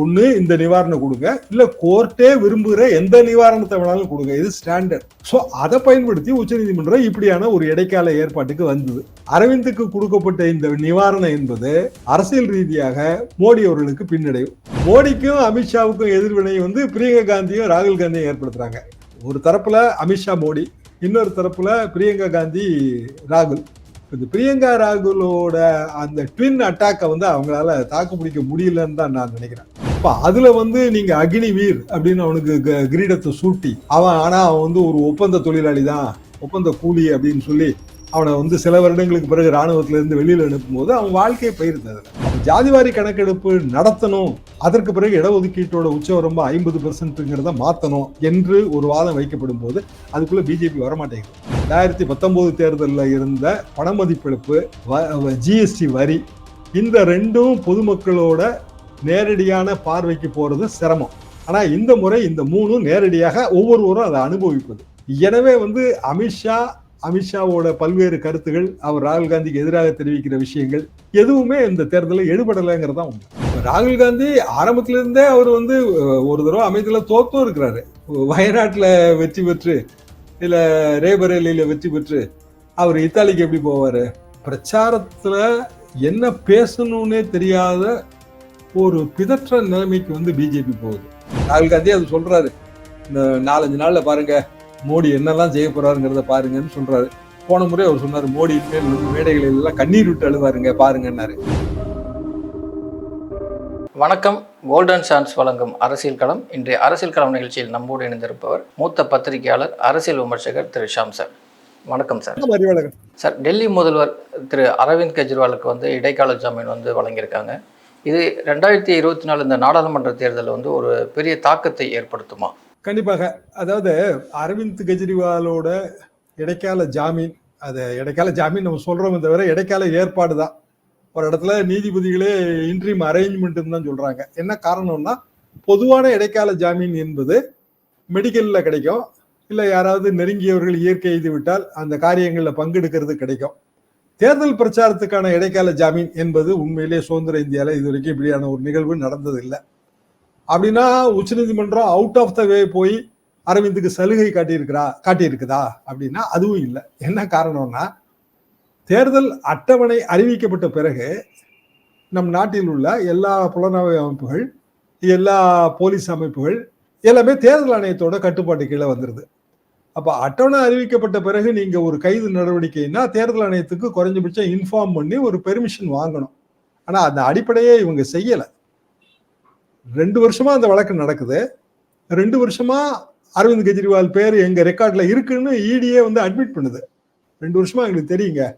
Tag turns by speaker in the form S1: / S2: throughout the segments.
S1: ஒன்று இந்த நிவாரணம் கொடுங்க. இல்லை கோர்ட்டே விரும்புகிற எந்த நிவாரணத்தை வேணாலும் கொடுங்க. இது ஸ்டாண்டர்ட் ஸோ அதை பயன்படுத்தி உச்சநீதிமன்றம் இப்படியான ஒரு இடைக்கால ஏற்பாட்டுக்கு வந்தது. அரவிந்துக்கு கொடுக்கப்பட்ட இந்த நிவாரணம் என்பது அரசியல் ரீதியாக மோடி அவர்களுக்கு பின்னடைவு. மோடிக்கும் அமித்ஷாவுக்கும் எதிர்வினை வந்து பிரியங்கா காந்தியும் ராகுல் காந்தியும் ஏற்படுத்துறாங்க. ஒரு தரப்புல அமித்ஷா மோடி இன்னொரு தரப்புல பிரியங்கா காந்தி ராகுல். இந்த பிரியங்கா ராகுலோட அந்த ட்வின் அட்டாக்கை வந்து அவங்களால தாக்கு பிடிக்க முடியலன்னு தான் நான் நினைக்கிறேன். இப்ப அதுல வந்து நீங்க அக்னி வீர் அப்படின்னு அவனுக்கு க- கிரீடத்தை சூட்டி அவன் ஆனா அவன் வந்து ஒரு ஒப்பந்த தொழிலாளி தான் ஒப்பந்த கூலி அப்படின்னு சொல்லி அவனை வந்து சில வருடங்களுக்கு பிறகு ராணுவத்துல வெளியில் அனுப்பும்போது அவன் வாழ்க்கையை பயிருந்தது ஜாதிவாரி கணக்கெடுப்பு நடத்தணும். அதற்கு பிறகு இடஒதுக்கீட்டோட உச்சவரம்பு ஐம்பது பெர்சன்ட்டுங்கிறத மாற்றணும் என்று ஒரு வாதம் வைக்கப்படும் போது அதுக்குள்ளே பிஜேபி வரமாட்டேங்குது. ரெண்டாயிரத்தி பத்தொம்போது தேர்தலில் இருந்த பணமதிப்பிழப்பு ஜிஎஸ்டி வரி இந்த ரெண்டும் பொதுமக்களோட நேரடியான பார்வைக்கு போகிறது சிரமம். ஆனால் இந்த முறை இந்த மூணும் நேரடியாக ஒவ்வொருவரும் அதை அனுபவிப்பது. எனவே வந்து அமித்ஷா அமித்ஷாவோட பல்வேறு கருத்துகள் அவர் ராகுல் காந்திக்கு எதிராக தெரிவிக்கிற விஷயங்கள் எதுவுமே இந்த தேர்தலில் எடுபடலைங்கிறது தான் உண்மை. ராகுல் காந்தி ஆரம்பத்திலிருந்தே அவர் வந்து ஒரு தடவை அமைதியில் தோத்தும் இருக்கிறாரு. வயநாட்டில் வெற்றி பெற்று இல்லை ரேபரேலியில் வெற்றி பெற்று அவர் இத்தாலிக்கு எப்படி போவார்? பிரச்சாரத்தில் என்ன பேசணும்னே தெரியாத ஒரு பிதற்ற நிலைமைக்கு வந்து பிஜேபி போகுது. ராகுல் காந்தி அது சொல்கிறாரு இந்த நாலஞ்சு நாளில் பாருங்கள் மோடி என்னெல்லாம் செய்ய போறாருங்கிறத பாருங்கன்னு சொல்றாரு. போன முறை அவர் சொன்னாரு மோடி இனிமேல் வந்து மேடைகளில் எல்லாம் கண்ணீர் விட்டு அழுவாருங்க பாருங்கன்னாரு.
S2: வணக்கம் கோல்டன் சான்ஸ் வழங்கும் அரசியல் களம். இன்றைய அரசியல் களம் நிகழ்ச்சியில் நம்மோடு இணைந்திருப்பவர் மூத்த பத்திரிகையாளர் அரசியல் விமர்சகர் திரு ஷாம் சார். வணக்கம் சார். சார் டெல்லி முதல்வர் திரு அரவிந்த் கெஜ்ரிவாலுக்கு வந்து இடைக்கால ஜாமீன் வந்து வழங்கியிருக்காங்க. இது ரெண்டாயிரத்தி இருபத்தி நாலு இந்த நாடாளுமன்ற தேர்தலில் வந்து ஒரு பெரிய தாக்கத்தை ஏற்படுத்துமா?
S1: கண்டிப்பாக. அதாவது அரவிந்த் கெஜ்ரிவாலோட இடைக்கால ஜாமீன் அது இடைக்கால ஜாமீன் நம்ம சொல்றோமே தவிர இடைக்கால ஏற்பாடு தான் ஒரு இடத்துல நீதிபதிகளே இன்ட்ரீம் அரேஞ்ச்மெண்ட் தான் சொல்றாங்க. என்ன காரணம்னா பொதுவான இடைக்கால ஜாமீன் என்பது மெடிக்கல்ல கிடைக்கும். இல்லை யாராவது நெருங்கியவர்கள் இயற்கை எய்து விட்டால் அந்த காரியங்களில் பங்கெடுக்கிறது கிடைக்கும். தேர்தல் பிரச்சாரத்துக்கான இடைக்கால ஜாமீன் என்பது உண்மையிலே சுதந்திர இந்தியாவில் இது வரைக்கும் இப்படியான ஒரு நிகழ்வு நடந்ததில்லை. அப்படின்னா உச்சநீதிமன்றம் அவுட் ஆஃப் த வே போய் அரவிந்துக்கு சலுகை காட்டியிருக்கிறா காட்டியிருக்குதா அப்படின்னா அதுவும் இல்லை. என்ன காரணம்னா தேர்தல் அட்டவணை அறிவிக்கப்பட்ட பிறகு நம் நாட்டில் உள்ள எல்லா புலனாய்வு அமைப்புகள் எல்லா போலீஸ் அமைப்புகள் எல்லாமே தேர்தல் ஆணையத்தோட கட்டுப்பாட்டு கீழே வந்துருது. அப்போ அட்டவணை அறிவிக்கப்பட்ட பிறகு நீங்கள் ஒரு கைது நடவடிக்கைன்னா தேர்தல் ஆணையத்துக்கு குறைஞ்சபட்சம் இன்ஃபார்ம் பண்ணி ஒரு பெர்மிஷன் வாங்கணும். ஆனால் அந்த அடிப்படையே இவங்க செய்யலை. ரெண்டு வருஷமா அந்த வழக்கு நடக்குது. ரெண்டு வருஷமா அரவிந்த் கெஜ்ரிவால் பேர் எங்க ரெக்கார்ட்ல இருக்குன்னு இடியே வந்து அட்மிட் பண்ணுது. ரெண்டு வருஷமா எங்களுக்கு தெரியுங்க.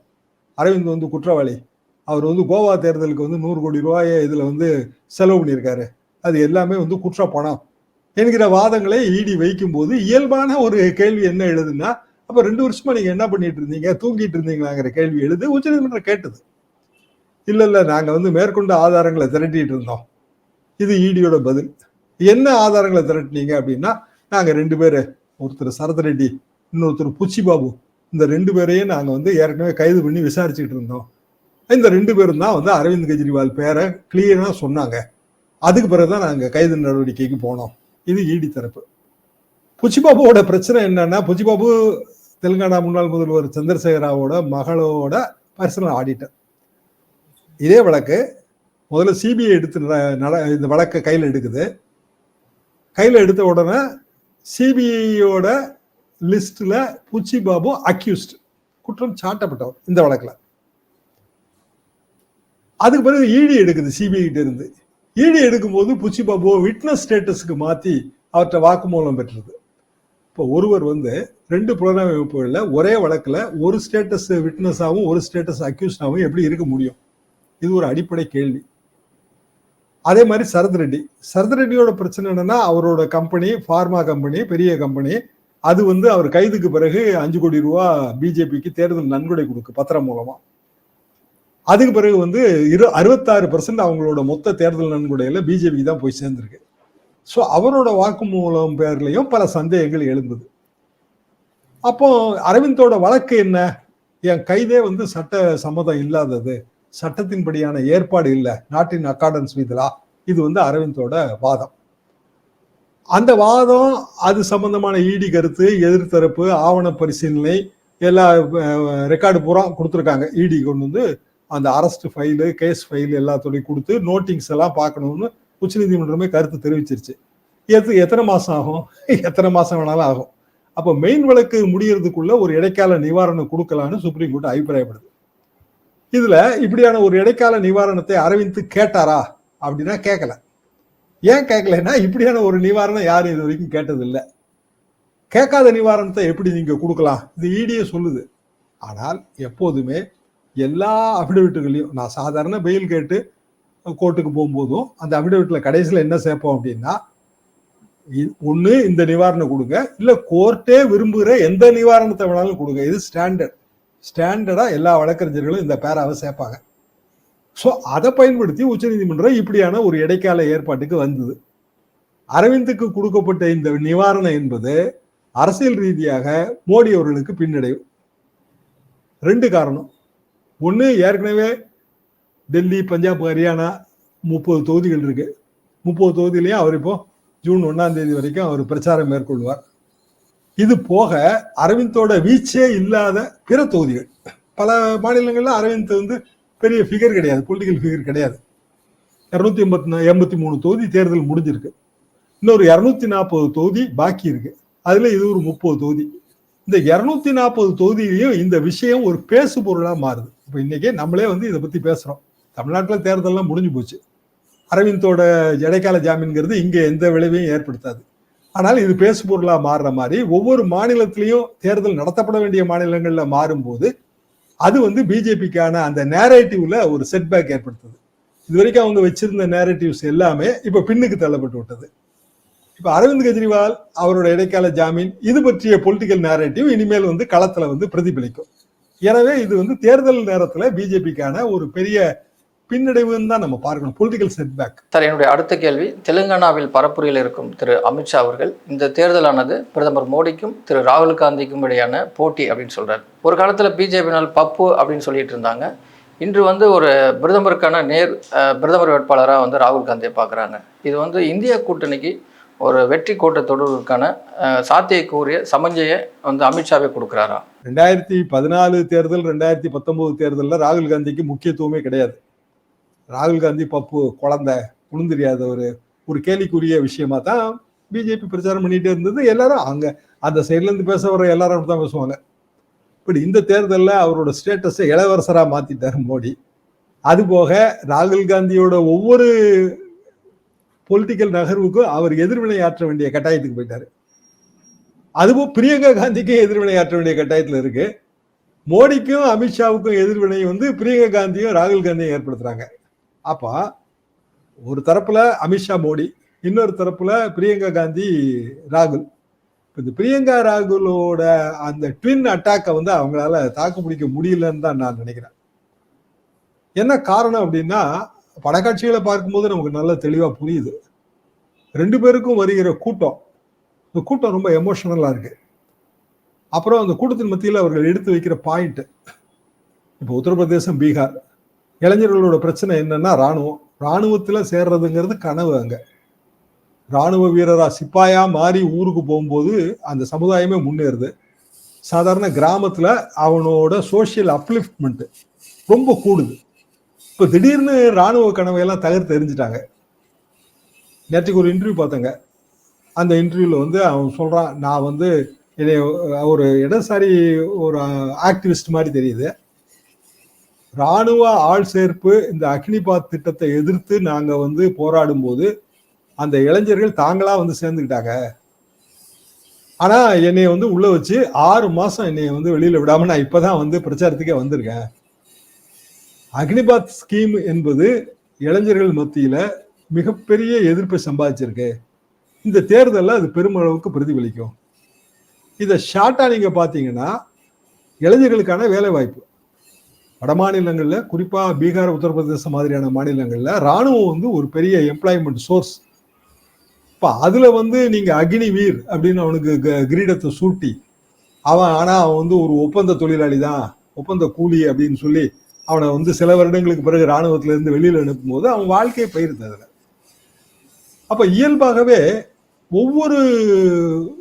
S1: அரவிந்த் வந்து குற்றவாளி. அவர் வந்து கோவா தேர்தலுக்கு வந்து நூறு கோடி ரூபாயை இதுல வந்து செலவு பண்ணியிருக்காரு. அது எல்லாமே வந்து குற்ற பணம் என்கிற வாதங்களை இடி வைக்கும்போது இயல்பான ஒரு கேள்வி என்ன எழுதுன்னா அப்ப ரெண்டு வருஷமா நீங்க என்ன பண்ணிட்டு இருந்தீங்க? தூங்கிட்டு இருந்தீங்களாங்கிற கேள்வி எழுது. உச்சநீதிமன்றம் கேட்டது. இல்ல இல்ல நாங்க வந்து மேற்கொண்ட ஆதாரங்களை திரட்டிட்டு இருந்தோம். இது ஈடியோட பதில். என்ன ஆதாரங்களை திரட்டினீங்க அப்படின்னா நாங்கள் ரெண்டு பேர் ஒருத்தர் சரத் ரெட்டி இன்னொருத்தர் புச்சி பாபு இந்த ரெண்டு பேரையும் நாங்கள் வந்து ஏற்கனவே கைது பண்ணி விசாரிச்சுட்டு இருந்தோம். இந்த ரெண்டு பேரும் தான் வந்து அரவிந்த் கெஜ்ரிவால் பேரை கிளியராக சொன்னாங்க. அதுக்கு பிறகு தான் நாங்கள் கைது நடவடிக்கைக்கு போனோம். இது ஈடி தரப்பு. புச்சிபாபுவோட பிரச்சனை என்னன்னா புச்சிபாபு தெலுங்கானா முன்னாள் முதல்வர் சந்திரசேகராவோட மகளோட பர்சனல் ஆடிட்டர் இதே வழக்கு முதல்ல சிபிஐ எடுத்து நட- இந்த வழக்கை கையில் எடுக்குது. கையில் எடுத்த உடனே சிபிஐயோட லிஸ்டில் புச்சி பாபு அக்யூஸ்ட் குற்றம் சாட்டப்பட்டவர் இந்த வழக்கில். அதுக்கு பிறகு இடி எடுக்குது சிபிஐ கிட்ட இருந்து. இடி எடுக்கும்போது புச்சி பாபுவை விட்னஸ் ஸ்டேட்டஸுக்கு மாற்றி அவற்றை வாக்குமூலம் பெற்றது. இப்போ ஒருவர் வந்து ரெண்டு புலனாய்வு அமைப்புகளில் ஒரே வழக்கில் ஒரு ஸ்டேட்டஸ் விட்னஸாகவும் ஒரு ஸ்டேட்டஸ் அக்யூஸ்டாகவும் எப்படி இருக்க முடியும்? இது ஒரு அடிப்படை கேள்வி. அதே மாதிரி சரத் ரெட்டி. சரத் ரெட்டியோட பிரச்சனை என்னன்னா அவரோட கம்பெனி ஃபார்மா கம்பெனி பெரிய கம்பெனி அது வந்து அவர் கைதுக்கு பிறகு அஞ்சு கோடி ரூபா பிஜேபிக்கு தேர்தல் நன்கொடை கொடுக்கு பத்திரம் மூலமா. அதுக்கு பிறகு வந்து இரு அறுபத்தாறு பர்சன்ட் அவங்களோட மொத்த தேர்தல் நன்கொடையில பிஜேபிக்கு தான் போய் சேர்ந்திருக்கு. ஸோ அவரோட வாக்குமூலம் பேர்லையும் பல சந்தேகங்கள் எழுந்தது. அப்போ அரவிந்தோட வழக்கு என்ன? என் கைதே வந்து சட்ட சம்மதம் இல்லாதது. சட்டத்தின்படியான ஏற்பாடு இல்லை. நாட்டின் அக்கார்டன்ஸ் வித் லா இது வந்து அரவிந்தோட வாதம். அந்த வாதம் அது சம்பந்தமான ஈடி கருத்து எதிர்த்தரப்பு ஆவண பரிசீலனை எல்லா ரெக்கார்டு பூரா கொடுத்துருக்காங்க. இடி கொண்டு வந்து அந்த அரெஸ்ட் ஃபைலு கேஸ் ஃபைல் எல்லாத்தோடையும் கொடுத்து நோட்டிங்ஸ் எல்லாம் பார்க்கணும்னு உச்சநீதிமன்றமே கருத்து தெரிவிச்சிருச்சு. எது எத்தனை மாதம் ஆகும்? எத்தனை மாதம் வேணாலும் ஆகும். அப்போ மெயின் வழக்கு முடியறதுக்குள்ள ஒரு இடைக்கால நிவாரணம் கொடுக்கலான்னு சுப்ரீம் கோர்ட் அபிப்பிராயப்படுது. இதுல இப்படியான ஒரு இடைக்கால நிவாரணத்தை அரவிந்த் கேட்டாரா அப்படின்னா கேட்கல ஏன் கேட்கலன்னா இப்படியான ஒரு நிவாரணம் யாரும் இது வரைக்கும் கேட்டதில்லை கேட்காத நிவாரணத்தை எப்படி நீங்க கொடுக்கலாம்? இது ஈடியே சொல்லுது. ஆனால் எப்போதுமே எல்லா அபிடவிட்டுகளையும் நான் சாதாரண பெயில் கேட்டு கோர்ட்டுக்கு போகும்போதும் அந்த அஃபிடவிட்டில் கடைசியில் என்ன சேர்ப்போம் அப்படின்னா ஒன்று இந்த நிவாரணம் கொடுங்க இல்லை கோர்ட்டே விரும்புகிற எந்த நிவாரணத்தை வேணாலும் கொடுங்க. இது ஸ்டாண்டர்ட் ஸ்டாண்டர்டாக எல்லா வழக்கறிஞர்களும் இந்த பேராவை சேர்ப்பாங்க. ஸோ அதை பயன்படுத்தி உச்சநீதிமன்றம் இப்படியான ஒரு இடைக்கால ஏற்பாட்டுக்கு வந்தது. அரவிந்துக்கு கொடுக்கப்பட்ட இந்த நிவாரணம் என்பது அரசியல் ரீதியாக மோடி அவர்களுக்கு பின்னடைவு. ரெண்டு காரணம். ஒன்று ஏற்கனவே டெல்லி பஞ்சாப் ஹரியானா முப்பது தொகுதிகள் இருக்கு. முப்பது தொகுதியிலையும் அவர் இப்போ ஜூன் ஒன்றாம் தேதி வரைக்கும் அவர் பிரச்சாரம் மேற்கொள்வார். இது போக அரவிந்தோட வீச்சே இல்லாத பிற தொகுதிகள். பல மாநிலங்களில் அரவிந்த் வந்து பெரிய ஃபிகர் கிடையாது பொலிட்டிக்கல் ஃபிகர் கிடையாது. இரநூத்தி எண்பத்தி எண்பத்தி மூணு தொகுதி தேர்தல் முடிஞ்சிருக்கு. இன்னொரு இரநூத்தி நாற்பது தொகுதி பாக்கி இருக்கு. அதில் இது ஒரு முப்பது தொகுதி. இந்த இரநூத்தி நாற்பது தொகுதியிலையும் இந்த விஷயம் ஒரு பேசு பொருளாக மாறுது. இப்போ இன்னைக்கே நம்மளே வந்து இதை பற்றி பேசுகிறோம் தமிழ்நாட்டில் தேர்தலெலாம் முடிஞ்சு போச்சு. அரவிந்தோட இடைக்கால ஜாமீன்கிறது இங்கே எந்த விளைவையும் ஏற்படுத்தாது. ஆனால் இது பேசு பொருளாக மாறுற மாதிரி ஒவ்வொரு மாநிலத்திலையும் தேர்தல் நடத்தப்பட வேண்டிய மாநிலங்களில் மாறும்போது அது வந்து பிஜேபிக்கான அந்த நேரேட்டிவ்ல ஒரு செட்பேக் ஏற்படுத்துது. இது வரைக்கும் அவங்க வச்சிருந்த நேரேட்டிவ்ஸ் எல்லாமே இப்ப பின்னுக்கு தள்ளப்பட்டு விட்டது. இப்ப அரவிந்த் கெஜ்ரிவால் அவரோட இடைக்கால ஜாமீன் இது பற்றிய பொலிட்டிக்கல் நேரேட்டிவ் இனிமேல் வந்து களத்துல வந்து பிரதிபலிக்கும். எனவே இது வந்து தேர்தல் நேரத்துல பிஜேபிக்கான ஒரு பெரிய பின்னடைவுன்னு தான் நம்ம பார்க்கணும். பொலிட்டிக்கல் செட்பேக்
S2: சார் என்னுடைய அடுத்த கேள்வி தெலுங்கானாவில் பரப்புரையில் இருக்கும் திரு அமித்ஷா அவர்கள் இந்த தேர்தலானது பிரதமர் மோடிக்கும் திரு ராகுல் காந்திக்கும் இடையான போட்டி அப்படின்னு சொல்றாரு. ஒரு காலத்தில் பிஜேபினால் பப்பு அப்படின்னு சொல்லிட்டு இருந்தாங்க. இன்று வந்து ஒரு பிரதமருக்கான நேர் பிரதமர் வேட்பாளராக வந்து ராகுல் காந்தியை பார்க்குறாங்க. இது வந்து இந்திய கூட்டணிக்கு ஒரு வெற்றி கூட்டத்தொடருக்கான அஹ், சாத்தியக்கூறிய சமஞ்சையை வந்து அமித்ஷாவே கொடுக்குறாரா?
S1: ரெண்டாயிரத்தி பதினாலு தேர்தல் ரெண்டாயிரத்தி பத்தொன்பது தேர்தலில் ராகுல் காந்திக்கு முக்கியத்துவமே கிடையாது. ராகுல் காந்தி பப்பு குழந்தை ஒன்றும் தெரியாத ஒரு ஒரு கேலிக்குரிய விஷயமா தான் பிஜேபி பிரச்சாரம் பண்ணிகிட்டே இருந்தது. எல்லாரும் அங்க அந்த சைட்லேருந்து பேச வர எல்லாரும் அப்படி தான் பேசுவாங்க. இப்படி இந்த தேர்தலில் அவரோட ஸ்டேட்டஸை இளவரசராக மாத்திட்டார் மோடி. அது போக ராகுல் காந்தியோட ஒவ்வொரு பொலிட்டிக்கல் நகர்வுக்கும் அவர் எதிர்வினை ஆற்ற வேண்டிய கட்டாயத்துக்கு போயிட்டார். அதுவும் பிரியங்கா காந்திக்கும் எதிர்வினை ஆற்ற வேண்டிய கட்டாயத்தில் இருக்கு. மோடிக்கும் அமித்ஷாவுக்கும் எதிர்வினை வந்து பிரியங்கா காந்தியும் ராகுல் காந்தியும் ஏற்படுத்துறாங்க. அப்போ ஒரு தரப்புல அமித்ஷா மோடி இன்னொரு தரப்புல பிரியங்கா காந்தி ராகுல். இப்போ இந்த பிரியங்கா ராகுலோட அந்த ட்வின் அட்டாக்கை வந்து அவங்களால தாக்கு பிடிக்க முடியலன்னு தான் நான் நினைக்கிறேன். என்ன காரணம் அப்படின்னா படக்காட்சிகளை பார்க்கும்போது நமக்கு நல்ல தெளிவா புரியுது. ரெண்டு பேருக்கும் வருகிற கூட்டம் இந்த கூட்டம் ரொம்ப எமோஷனலா இருக்கு. அப்புறம் அந்த கூட்டத்தின் மத்தியில் அவர்கள் எடுத்து வைக்கிற பாயிண்ட் இப்போ உத்தரப்பிரதேசம் பீகார். இளைஞர்களோட பிரச்சனை என்னன்னா ராணுவம் ராணுவத்துல சேர்றதுங்கிறது கனவு அங்க. ராணுவ வீரரா சிப்பாயா மாறி ஊருக்கு போகும்போது அந்த சமுதாயமே முன்னேறுது. சாதாரண கிராமத்துல அவனோட சோஷியல் அப்லிஃப்ட்மெண்ட் ரொம்ப கூடுது. இப்போ திடீர்னு ராணுவ கனவையெல்லாம் தகர்த்து எரிஞ்சிட்டாங்க. நேற்றுக்கு ஒரு இன்டர்வியூ பார்த்தேங்க. அந்த இன்டர்வியூவில் வந்து அவன் சொல்கிறான் நான் வந்து என்னை ஒரு இடதுசாரி ஒரு ஆக்டிவிஸ்ட் மாதிரி தெரியுது. ராணுவ ஆள் சேர்ப்பு இந்த அக்னிபாத் திட்டத்தை எதிர்த்து நாங்கள் வந்து போராடும் போது அந்த இளைஞர்கள் தாங்களாக வந்து சேர்ந்துக்கிட்டாங்க. ஆனால் என்னை வந்து உள்ளே வச்சு ஆறு மாதம் என்னை வந்து வெளியில் விடாமல் நான் இப்போ தான் வந்து பிரச்சாரத்துக்கே வந்திருக்கேன். அக்னிபாத் ஸ்கீம் என்பது இளைஞர்கள் மத்தியில் மிகப்பெரிய எதிர்ப்பை சம்பாதிச்சிருக்கு. இந்த தேர்தலில் அது பெருமளவுக்கு பிரதிபலிக்கும். இதை ஷார்ட்டாக நீங்க பார்த்தீங்கன்னா இளைஞர்களுக்கான வேலை வாய்ப்பு வட மாநிலங்களில் குறிப்பாக பீகார் உத்தரப்பிரதேசம் மாதிரியான மாநிலங்களில் ராணுவம் வந்து ஒரு பெரிய எம்ப்ளாய்மெண்ட் சோர்ஸ் இப்போ அதில் வந்து நீங்கள் அக்னி வீர் அப்படின்னு அவனுக்கு க- கிரீடத்தை சூட்டி அவன் ஆனால் அவன் வந்து ஒரு ஒப்பந்த தொழிலாளி தான் ஒப்பந்த கூலி அப்படின்னு சொல்லி அவனை வந்து சில வருடங்களுக்கு பிறகு இராணுவத்திலேருந்து வெளியில் அனுப்பும்போது அவன் வாழ்க்கையை பயிருது அதில். அப்போ இயல்பாகவே ஒவ்வொரு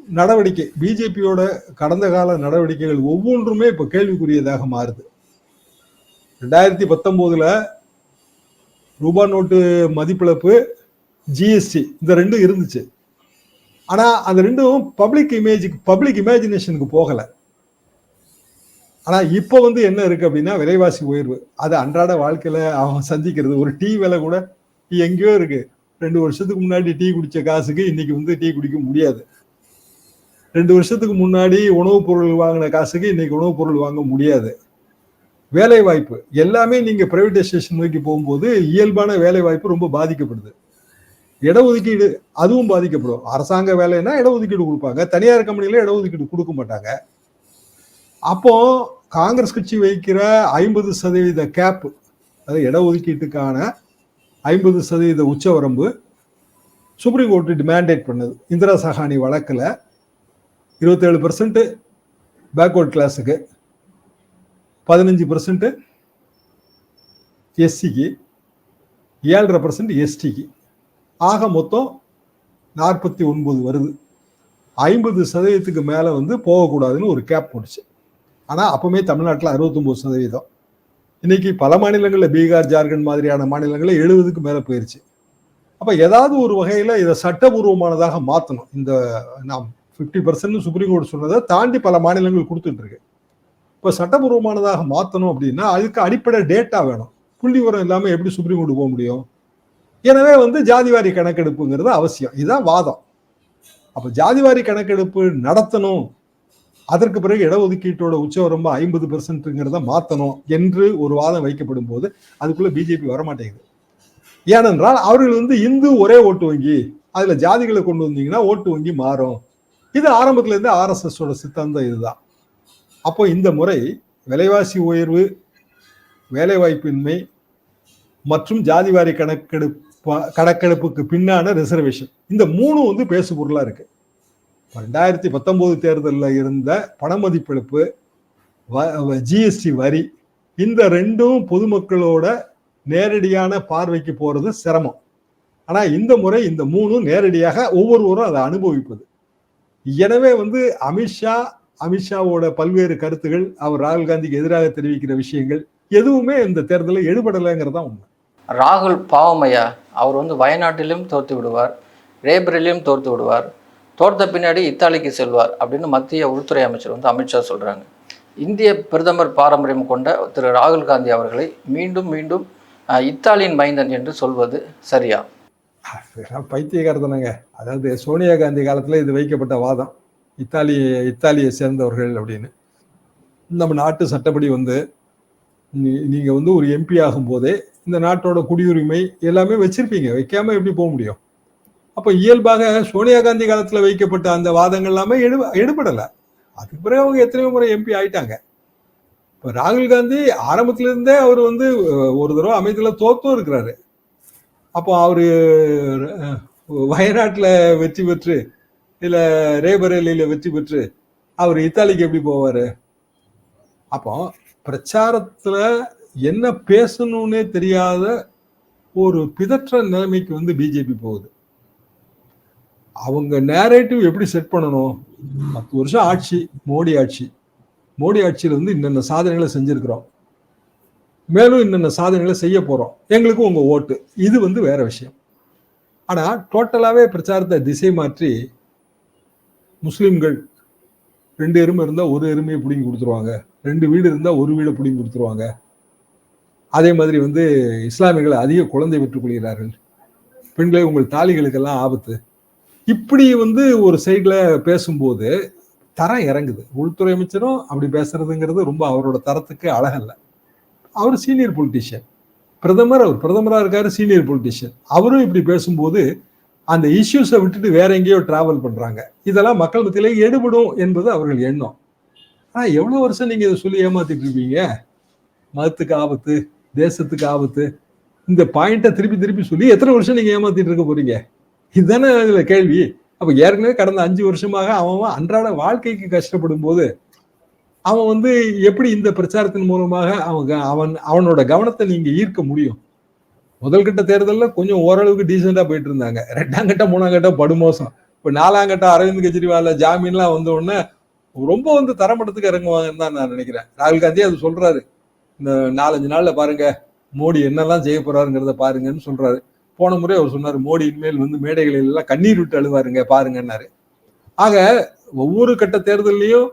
S1: நடவடிக்கை பிஜேபியோட கடந்த கால நடவடிக்கைகள் ஒவ்வொன்றுமே இப்போ கேள்விக்குரியதாக மாறுது. ரெண்டாயிரத்தி பத்தொம்போதில் ரூபா நோட்டு மதிப்பிழப்பு ஜிஎஸ்டி இந்த ரெண்டும் இருந்துச்சு. ஆனால் அந்த ரெண்டும் பப்ளிக் இமேஜுக்கு பப்ளிக் இமேஜினேஷனுக்கு போகலை. ஆனால் இப்போ வந்து என்ன இருக்குது அப்படின்னா விலைவாசி உயர்வு. அது அன்றாட வாழ்க்கையில் அவன் சந்திக்கிறது. ஒரு டீ விலை கூட எங்கேயோ இருக்குது ரெண்டு வருஷத்துக்கு முன்னாடி டீ குடித்த காசுக்கு இன்னைக்கு வந்து டீ குடிக்க முடியாது. ரெண்டு வருஷத்துக்கு முன்னாடி உணவுப் பொருள் வாங்கின காசுக்கு இன்னைக்கு உணவுப் பொருள் வாங்க முடியாது. வேலை வாய்ப்பு எல்லாமே நீங்கள் பிரைவேடைசேஷன் நோக்கி போகும்போது இயல்பான வேலை வாய்ப்பு ரொம்ப பாதிக்கப்படுது. இடஒதுக்கீடு அதுவும் பாதிக்கப்படும். அரசாங்க வேலைன்னா இடஒதுக்கீடு கொடுப்பாங்க. தனியார் கம்பெனில இடஒதுக்கீடு கொடுக்க மாட்டாங்க. அப்போ காங்கிரஸ் கட்சி வைக்கிற ஐம்பது சதவீத கேப் அது இடஒதுக்கீட்டுக்கான ஐம்பது சதவீத உச்சவரம்பு சுப்ரீம் கோர்ட்டு மேண்டேட் பண்ணுது. இந்திரா சஹானி வழக்கில் இருபத்தேழு பர்சன்ட் பேக்வர்ட் கிளாஸுக்கு பதினஞ்சு பர்சன்ட் எஸ்சிக்கு ஏழரை பர்சன்ட் எஸ்டிக்கு ஆக மொத்தம் நாற்பத்தி ஒன்பது வருது. ஐம்பது சதவீதத்துக்கு மேலே வந்து போகக்கூடாதுன்னு ஒரு கேப் போட்டுச்சு. ஆனால் அப்போவுமே தமிழ்நாட்டில் அறுபத்தொம்போது சதவீதம். இன்னைக்கு பல மாநிலங்களில் பீகார் ஜார்க்கண்ட் மாதிரியான மாநிலங்களில் எழுபதுக்கு மேலே போயிருச்சு. அப்போ ஏதாவது ஒரு வகையில் இதை சட்டபூர்வமானதாக மாற்றணும் இந்த நாம் ஃபிஃப்டி பர்சன்ட் சுப்ரீம் கோர்ட் சொன்னதை தாண்டி பல மாநிலங்கள் கொடுத்துட்டு இருக்கு. இப்போ சட்டபூர்வமானதாக மாற்றணும் அப்படின்னா அதுக்கு அடிப்படை டேட்டா வேணும். புள்ளி உரம் இல்லாமல் எப்படி சுப்ரீம் கோர்ட்டு போக முடியும்? எனவே வந்து ஜாதிவாரி கணக்கெடுப்புங்கிறது அவசியம். இதுதான் வாதம். அப்போ ஜாதிவாரி கணக்கெடுப்பு நடத்தணும். அதற்கு பிறகு இடஒதுக்கீட்டோட உச்சவரம்பு ஐம்பது பெர்சன்ட்ங்கிறத மாற்றணும் என்று ஒரு வாதம் வைக்கப்படும் போது அதுக்குள்ளே பிஜேபி வரமாட்டேங்குது. ஏனென்றால் அவர்கள் வந்து இந்து ஒரே ஓட்டு வங்கி. அதில் ஜாதிகளை கொண்டு வந்தீங்கன்னா ஓட்டு வங்கி மாறும். இது ஆரம்பத்துலேருந்து ஆர்எஸ்எஸோட சித்தாந்தம் இதுதான். அப்போ இந்த முறை விலைவாசி உயர்வு வேலைவாய்ப்பின்மை மற்றும் ஜாதிவாரி கணக்கெடுப்பு கணக்கெடுப்புக்கு பின்னான ரிசர்வேஷன் இந்த மூணும் வந்து பேசு பொருளாக இருக்கு ரெண்டாயிரத்தி பத்தொம்போது தேர்தலில் இருந்த பணமதிப்பிழப்பு ஜிஎஸ்டி வரி இந்த ரெண்டும் பொதுமக்களோட நேரடியான பார்வைக்கு போகிறது சிரமம். ஆனால் இந்த முறை இந்த மூணும் நேரடியாக ஒவ்வொருவரும் அதை அனுபவிப்பது. எனவே வந்து அமித்ஷா அமித்ஷாவோட பல்வேறு கருத்துகள் அவர் ராகுல் காந்திக்கு எதிராக தெரிவிக்கிற விஷயங்கள் எதுவுமே இந்த தேர்தலில் எடுபடலைங்கிறது தான் உண்மை.
S2: ராகுல் பாவமையா அவர் வந்து வயநாட்டிலும் தோற்று விடுவார் ரேபரிலையும் தோற்று விடுவார் தோற்ற பின்னாடி இத்தாலிக்கு செல்வார் அப்படின்னு மத்திய உள்துறை அமைச்சர் வந்து அமித்ஷா சொல்றாங்க. இந்திய பிரதமர் பாரம்பரியம் கொண்ட திரு ராகுல் காந்தி அவர்களை மீண்டும் மீண்டும் இத்தாலியின் மைந்தன் என்று சொல்வது சரியா?
S1: பைத்தியகாரத்தனங்க அதாவது சோனியா காந்தி காலத்துல இது வைக்கப்பட்ட வாதம். இத்தாலி இத்தாலியை சேர்ந்தவர்கள் அப்படின்னு. நம்ம நாட்டு சட்டப்படி வந்து நீங்கள் வந்து ஒரு எம்பி ஆகும் போதே இந்த நாட்டோட குடியுரிமை எல்லாமே வச்சிருப்பீங்க. வைக்காம எப்படி போக முடியும்? அப்போ இயல்பாக சோனியா காந்தி காலத்தில் வைக்கப்பட்ட அந்த வாதங்கள் எல்லாமே எடு எடுபடலை. அதுக்கு பிறகு அவங்க எத்தனையோ முறை எம்பி ஆயிட்டாங்க. இப்போ ராகுல் காந்தி ஆரம்பத்துலேருந்தே அவர் வந்து ஒரு தடவை அமைதியில் தோத்தும் இருக்கிறாரு. அப்போ அவர் வயநாட்டில் வெற்றி பெற்று இல்லை ரேபரேலியில் வெற்றி பெற்று அவர் இத்தாலிக்கு எப்படி போவார்? அப்போ பிரச்சாரத்தில் என்ன பேசணும்னே தெரியாத ஒரு பிதற்ற நிலைமைக்கு வந்து பிஜேபி போகுது. அவங்க நேரேட்டிவ் எப்படி செட் பண்ணணும்? பத்து வருஷம் ஆட்சி மோடி ஆட்சி. மோடி ஆட்சியில் வந்து இன்னென்ன சாதனைகளை செஞ்சுருக்கிறோம்? மேலும் இன்னென்ன சாதனைகளை செய்ய போகிறோம் எங்களுக்கும் உங்கள் ஓட்டு. இது வந்து வேற விஷயம். ஆனால் டோட்டலாகவே பிரச்சாரத்தை திசை மாற்றி முஸ்லீம்கள் ரெண்டு எருமை இருந்தால் ஒரு எருமையை பிடிங்கி கொடுத்துருவாங்க. ரெண்டு வீடு இருந்தால் ஒரு வீடை பிடிங்கி கொடுத்துருவாங்க. அதே மாதிரி வந்து இஸ்லாமியர்கள் அதிக குழந்தை பெற்றுக்கொள்கிறார்கள் பெண்களை உங்கள் தாலிகளுக்கெல்லாம் ஆபத்து. இப்படி வந்து ஒரு சைடில் பேசும்போது தரம் இறங்குது. உள்துறை அமைச்சரும் அப்படி பேசுறதுங்கிறது ரொம்ப அவரோட தரத்துக்கு அழகல்ல. அவர் சீனியர் பொலிட்டிஷியன் பிரதமர் அவர் பிரதமராக இருக்காரு சீனியர் பொலிட்டிஷியன் அவரும் இப்படி பேசும்போது அந்த இஷ்யூஸை விட்டுட்டு வேற எங்கேயோ டிராவல் பண்றாங்க. இதெல்லாம் மக்கள் மத்தியிலே எடுபடும் என்பது அவர்கள் எண்ணம். ஆனால் எவ்வளோ வருஷம் நீங்கள் இதை சொல்லி ஏமாத்திட்டு இருப்பீங்க? மதத்துக்கு ஆபத்து தேசத்துக்கு ஆபத்து. இந்த பாயிண்ட்டை திருப்பி திருப்பி சொல்லி எத்தனை வருஷம் நீங்கள் ஏமாத்திட்டு இருக்க போறீங்க? இதுதானே இதில் கேள்வி. அப்போ ஏற்கனவே கடந்த அஞ்சு வருஷமாக அவன் அன்றாட வாழ்க்கைக்கு கஷ்டப்படும் போது அவன் வந்து எப்படி இந்த பிரச்சாரத்தின் மூலமாக அவன் அவன் அவனோட கவனத்தை நீங்கள் ஈர்க்க முடியும்? முதல் கட்ட தேர்தலில் கொஞ்சம் ஓரளவுக்கு டீசெண்டாக போயிட்டு இருந்தாங்க. ரெண்டாம் கட்டம் மூணாம் கட்டம் படுமோசம் இப்போ நாலாம் கட்டம் அரவிந்த் கெஜ்ரிவால் ஜாமீன்லாம் வந்த உடனே ரொம்ப வந்து தரமட்டத்துக்கு இறங்குவாங்கன்னு தான் நான் நினைக்கிறேன். ராகுல் காந்தி அது சொல்றாரு. இந்த நாலஞ்சு நாள்ல பாருங்க மோடி என்னெல்லாம் செய்ய போறாருங்கிறத பாருங்கன்னு சொல்றாரு. போன முறை அவர் சொன்னார் மோடி இனிமேல் வந்து மேடைகளில் எல்லாம் கண்ணீர் விட்டு அழுவாருங்க பாருங்கன்னாரு. ஆக ஒவ்வொரு கட்ட தேர்தல்லையும்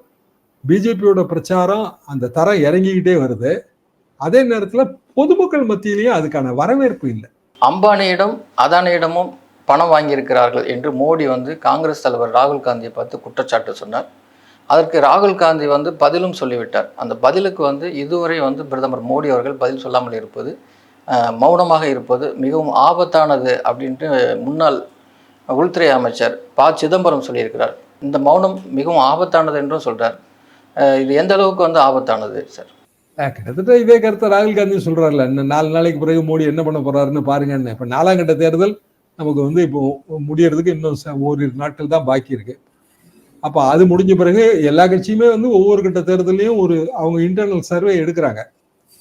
S1: பிஜேபியோட பிரச்சாரம் அந்த தரம் இறங்கிக்கிட்டே வருது. அதே நேரத்தில் பொதுமக்கள் மத்தியிலேயே அதுக்கான வரவேற்பு இல்லை.
S2: அம்பானியிடம் அதானியிடமும் பணம் வாங்கியிருக்கிறார்கள் என்று மோடி வந்து காங்கிரஸ் தலைவர் ராகுல் காந்தியை பார்த்து குற்றச்சாட்டு சொன்னார். அதற்கு ராகுல் காந்தி வந்து பதிலும் சொல்லிவிட்டார். அந்த பதிலுக்கு வந்து இதுவரை வந்து பிரதமர் மோடி அவர்கள் பதில் சொல்லாமல் இருப்பது மௌனமாக இருப்பது மிகவும் ஆபத்தானது அப்படின்ட்டு முன்னாள் உள்துறை அமைச்சர் ப. சிதம்பரம் சொல்லியிருக்கிறார். இந்த மௌனம் மிகவும் ஆபத்தானது என்றும் சொல்கிறார் இது எந்த அளவுக்கு வந்து ஆபத்தானது சார்?
S1: கிட்டத்தட்ட இதே கருத்தை ராகுல் காந்தி சொல்றாருல. இன்னும் நாலு நாளைக்கு பிறகு மோடி என்ன பண்ண போறாருன்னு பாருங்கன்னு. இப்போ நாலாம் கட்ட தேர்தல் நமக்கு வந்து இப்போ முடியறதுக்கு இன்னும் ஓரிரு நாட்கள் தான் பாக்கி இருக்கு. அப்போ அது முடிஞ்ச பிறகு எல்லா கட்சியுமே வந்து ஒவ்வொரு கட்ட தேர்தலையும் ஒரு அவங்க இன்டர்னல் சர்வே எடுக்கிறாங்க.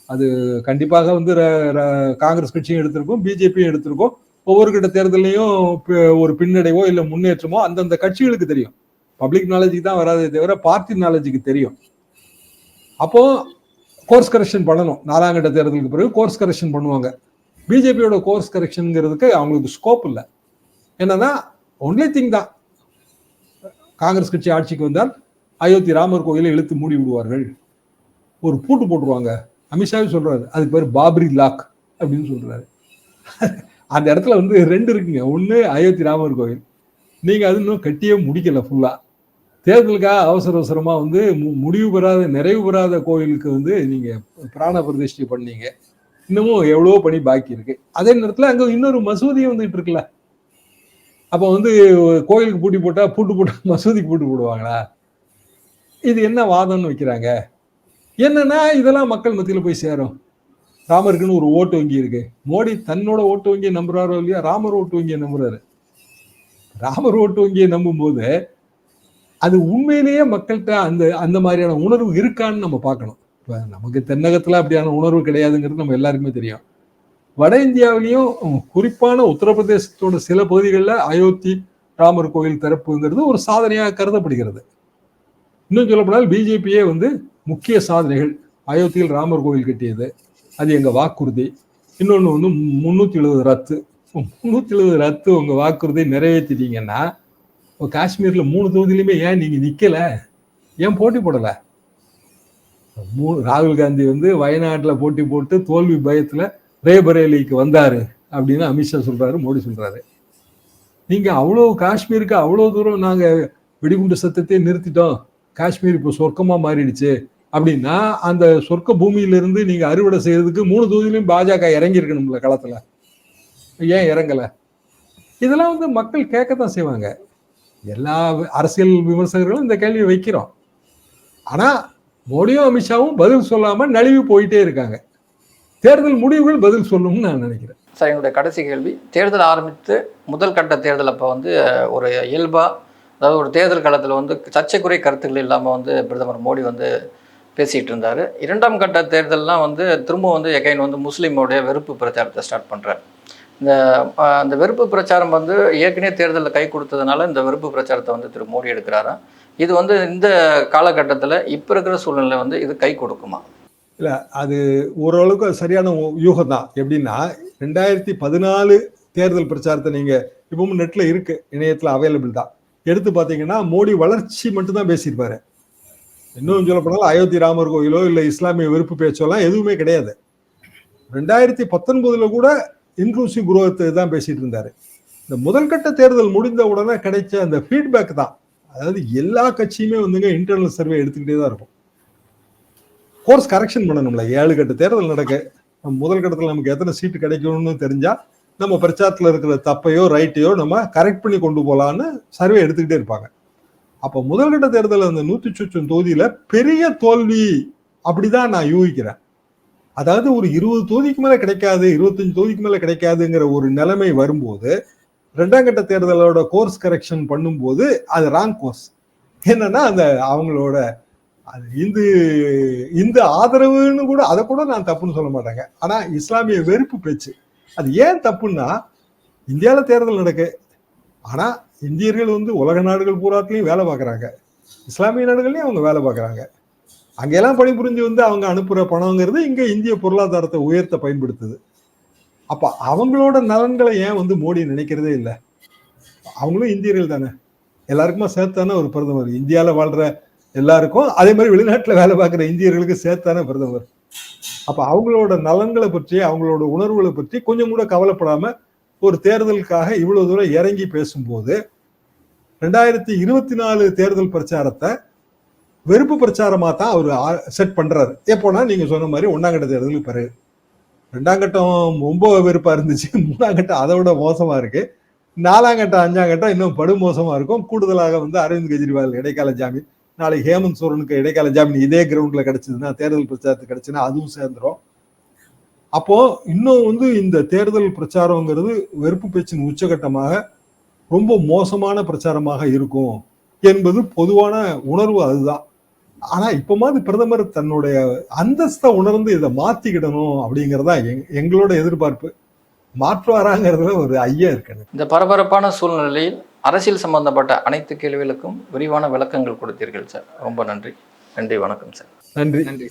S1: அது கண்டிப்பாக வந்து ர- ர- காங்கிரஸ் கட்சியும் எடுத்திருக்கும் பிஜேபியும் எடுத்திருக்கும். ஒவ்வொரு கட்ட தேர்தலையும் ஒரு பின்னடைவோ இல்லை முன்னேற்றமோ அந்தந்த கட்சிகளுக்கு தெரியும். பப்ளிக் நாலேஜுக்கு தான் வராதே தவிர பார்ட்டி நாலேஜுக்கு தெரியும். அப்போ கோர்ஸ் கரெக்ஷன் பண்ணணும். நாலாம் கட்ட தேர்தலுக்கு பிறகு கோர்ஸ் கரெக்ஷன் பண்ணுவாங்க. பிஜேபியோட கோர்ஸ் கரெக்ஷனுங்கிறதுக்கு அவங்களுக்கு ஸ்கோப் இல்லை. என்னன்னா ஒன்லி திங் தான். காங்கிரஸ் கட்சி ஆட்சிக்கு வந்தால் அயோத்தி ராமர் கோயிலை இழுத்து மூடி விடுவார்கள். ஒரு பூட்டு போட்டுருவாங்க. அமித்ஷாவே சொல்றாரு அதுக்கு பேர் பாப்ரி லாக் அப்படின்னு சொல்றாரு. அந்த இடத்துல வந்து ரெண்டு இருக்குங்க. ஒன்று அயோத்தி ராமர் கோயில். நீங்கள் அது இன்னும் கட்டியே முடிக்கல ஃபுல்லாக தேர்தலுக்காக அவசர அவசரமாக வந்து மு- முடிவு பெறாத நிறைவு பெறாத கோயிலுக்கு வந்து நீங்கள் பிராண பிரதிஷ்டை பண்ணீங்க. இன்னமும் எவ்வளோ பணி பாக்கி இருக்கு. அதே நேரத்தில் அங்கே இன்னொரு மசூதியும் வந்துட்டு இருக்குல்ல. அப்போ வந்து கோயிலுக்கு பூட்டி போட்டால் பூட்டு போட்டால் மசூதிக்கு பூட்டு போடுவாங்களா? இது என்ன வாதம்னு வைக்கிறாங்க? என்னன்னா இதெல்லாம் மக்கள் மத்தியில் போய் சேரும். ராமருக்குன்னு ஒரு ஓட்டு வங்கி இருக்கு. மோடி தன்னோட ஓட்டு வங்கியை நம்புறாரோ இல்லையா ராமர் ஓட்டு வங்கியை நம்புறாரு. ராமர் ஓட்டு வங்கியை நம்பும்போது அது உண்மையிலேயே மக்கள்கிட்ட அந்த அந்த மாதிரியான உணர்வு இருக்கான்னு நம்ம பார்க்கணும். இப்போ நமக்கு தென்னகத்தில் அப்படியான உணர்வு கிடையாதுங்கிறது நம்ம எல்லாருக்குமே தெரியும். வட இந்தியாவிலையும் குறிப்பான உத்தரப்பிரதேசத்தோட சில பகுதிகளில் அயோத்தி ராமர் கோயில் திறப்புங்கிறது ஒரு சாதனையாக கருதப்படுகிறது. இன்னும் சொல்லப்போனால் பிஜேபியே வந்து முக்கிய சாதனைகள். அயோத்தியில் ராமர் கோயில் கட்டியது அது எங்கள் வாக்குறுதி. இன்னொன்று வந்து முந்நூற்றி எழுபது ரத்து. முந்நூற்றி எழுபது ரத்து உங்கள் வாக்குறுதி நிறைவேற்றிட்டீங்கன்னா காஷ்மீரில் மூணு தொகுதியிலுமே ஏன் நீங்கள் நிற்கலை ஏன் போட்டி போடலை? மூ- ராகுல் காந்தி வந்து வயநாட்டில் போட்டி போட்டு தோல்வி பயத்தில் ரேபரேலிக்கு வந்தார் அப்படின்னு அமித்ஷா சொல்கிறாரு மோடி சொல்கிறாரு நீங்கள் அவ்வளோ காஷ்மீருக்கு அவ்வளோ தூரம் நாங்கள் வெடிகுண்டு சத்தத்தை நிறுத்திட்டோம். காஷ்மீர் இப்போ சொர்க்கமாக மாறிடுச்சு அப்படின்னா அந்த சொர்க்க பூமியிலிருந்து இருந்து அறுவடை செய்யறதுக்கு மூணு தொகுதியிலையும் பாஜக இறங்கியிருக்கணும்ல களத்தில். ஏன் இறங்கலை? இதெல்லாம் வந்து மக்கள் கேட்க தான் செய்வாங்க. எல்லா அரசியல் விமர்சகர்களும் இந்த கேள்வியை வைக்கிறோம். ஆனால் மோடியும் அமித்ஷாவும் பதில் சொல்லாமல் நழுவி போயிட்டே இருக்காங்க. தேர்தல் முடிவுகள் பதில் சொல்லும்னு நான் நினைக்கிறேன்.
S2: சார் என்னுடைய கடைசி கேள்வி. தேர்தல் ஆரம்பித்து முதல் கட்ட தேர்தல் அப்போ வந்து ஒரு இயல்பாக அதாவது ஒரு தேர்தல் காலத்தில் வந்து சர்ச்சைக்குறை கருத்துக்கள் இல்லாமல் வந்து பிரதமர் மோடி வந்து பேசிகிட்டு இருந்தார். இரண்டாம் கட்ட தேர்தல்லாம் வந்து திரும்ப வந்து எகைன் வந்து முஸ்லீமோடைய வெறுப்பு பிரச்சாரத்தை ஸ்டார்ட் பண்ணுறாரு இந்த அந்த வெறுப்பு பிரச்சாரம் வந்து ஏற்கனவே தேர்தலில் கை கொடுத்ததுனால இந்த வெறுப்பு பிரச்சாரத்தை வந்து திரு மோடி எடுக்கிறாராம் இது வந்து இந்த காலகட்டத்தில் இப்போ இருக்கிற சூழ்நிலை வந்து இது கை கொடுக்குமா?
S1: இல்லை அது ஓரளவுக்கு சரியான யூகம் தான் எப்படின்னா ரெண்டாயிரத்தி பதினாலு தேர்தல் பிரச்சாரத்தை நீங்கள் இப்பவும் நெட்டில் இருக்கு. இணையத்தில் அவைலபிள் தான். எடுத்து பார்த்தீங்கன்னா மோடி வளர்ச்சி மட்டும்தான் பேசியிருப்பார். பேசியிருப்பாரு இன்னும் சொல்ல போனாலும் அயோத்தி ராமர் கோயிலோ இல்லை இஸ்லாமிய வெறுப்பு பேச்சோலாம் எதுவுமே கிடையாது. ரெண்டாயிரத்தி பத்தொன்பதுல கூட இன்க்ளூசிவ் குரோத்தை தான் பேசிட்டு இருந்தாரு. இந்த முதல் கட்ட தேர்தல் முடிந்த உடனே கிடைச்ச அந்த ஃபீட்பேக் தான். அதாவது எல்லா கட்சியுமே வந்துங்க இன்டர்னல் சர்வே எடுத்துக்கிட்டே தான் இருக்கும். கோர்ஸ் கரெக்ஷன் பண்ணணும்ல. ஏழு கட்ட தேர்தல் நடக்க. நம்ம முதல் கட்டத்தில் நமக்கு எத்தனை சீட்டு கிடைக்கணும்னு தெரிஞ்சா நம்ம பிரச்சாரத்தில் இருக்கிற தப்பையோ ரைட்டையோ நம்ம கரெக்ட் பண்ணி கொண்டு போகலான்னு சர்வே எடுத்துக்கிட்டே இருப்பாங்க. அப்போ முதல்கட்ட தேர்தல் அந்த நூற்றி சொச்சம் தொகுதியில் பெரிய தோல்வி அப்படிதான் நான் யூகிக்கிறேன். அதாவது ஒரு இருபது தொகுதிக்கு மேல கிடைக்காது இருபத்தஞ்சு தொகுதிக்கு மேல கிடைக்காதுங்கிற ஒரு நிலைமை வரும்போது ரெண்டாம் கட்ட தேர்தலோட கோர்ஸ் கரெக்ஷன் பண்ணும்போது அது ராங் கோர்ஸ் என்னன்னா அந்த அவங்களோட அது இந்து இந்த ஆதரவுன்னு கூட அதை கூட நான் தப்புன்னு சொல்ல மாட்டேங்க. ஆனா இஸ்லாமிய வெறுப்பு பேச்சு. அது ஏன் தப்புன்னா இந்தியாவில் தேர்தல் நடக்கு. ஆனா இந்தியர்கள் வந்து உலக நாடுகள் பூராத்துலயும் வேலை பார்க்குறாங்க. இஸ்லாமிய நாடுகள்லயும் அவங்க வேலை பார்க்குறாங்க. அங்கெல்லாம் பணிபுரிஞ்சு வந்து அவங்க அனுப்புகிற பணங்கிறது இங்கே இந்திய பொருளாதாரத்தை உயர்த்த பயன்படுத்துது. அப்போ அவங்களோட நலன்களை ஏன் வந்து மோடி நினைக்கிறதே இல்லை? அவங்களும் இந்தியர்கள் தானே. எல்லாருக்குமா சேர்த்தான ஒரு பிரதமர். இந்தியாவில் வாழ்கிற எல்லாருக்கும் அதே மாதிரி வெளிநாட்டில் வேலை பார்க்குற இந்தியர்களுக்கு சேர்த்தான பிரதமர். அப்போ அவங்களோட நலன்களை பற்றி அவங்களோட உணர்வுகளை பற்றி கொஞ்சம் கூட கவலைப்படாமல் ஒரு தேர்தலுக்காக இவ்வளோ தூரம் இறங்கி பேசும்போது ரெண்டாயிரத்தி இருபத்தி நாலு தேர்தல் பிரச்சாரத்தை வெறுப்பு பிரச்சாரமாக தான் அவர் செட் பண்ணுறாரு எப்போனா நீங்கள் சொன்ன மாதிரி ஒன்னாம் கட்ட தேர்தலுக்கு பிறகு. ரெண்டாம் கட்டம் ரொம்ப வெறுப்பாக இருந்துச்சு. மூணாம் கட்டம் அதை விட மோசமாக இருக்குது நாலாம் கட்டம் அஞ்சாம் கட்டம் இன்னும் படு மோசமாக இருக்கும். கூடுதலாக வந்து அரவிந்த் கெஜ்ரிவால் இடைக்கால ஜாமீன் நாளைக்கு ஹேமந்த் சோரனுக்கு இடைக்கால ஜாமீன் இதே கிரவுண்டில் கிடச்சிதுன்னா தேர்தல் பிரச்சாரத்துக்கு கிடச்சுன்னா அதுவும் சேர்ந்துரும். அப்போ இன்னும் வந்து இந்த தேர்தல் பிரச்சாரங்கிறது வெறுப்பு பேச்சின் உச்சகட்டமாக ரொம்ப மோசமான பிரச்சாரமாக இருக்கும் என்பது பொதுவான உணர்வு அதுதான். ஆனா இப்ப மாதிரி பிரதமர் தன்னுடைய அந்தஸ்தை உணர்ந்து இதை மாத்திக்கிடணும் அப்படிங்கறதா எங்- எங்களோட எதிர்பார்ப்பு. மாற்றுவாராங்கிறதுல ஒரு ஐயம் இருக்கு எனக்கு.
S2: இந்த பரபரப்பான சூழ்நிலையில் அரசியல் சம்பந்தப்பட்ட அனைத்து கேள்விகளுக்கும் விரிவான விளக்கங்கள் கொடுத்தீர்கள் சார். ரொம்ப நன்றி. நன்றி வணக்கம் சார்.
S1: நன்றி.
S3: நன்றி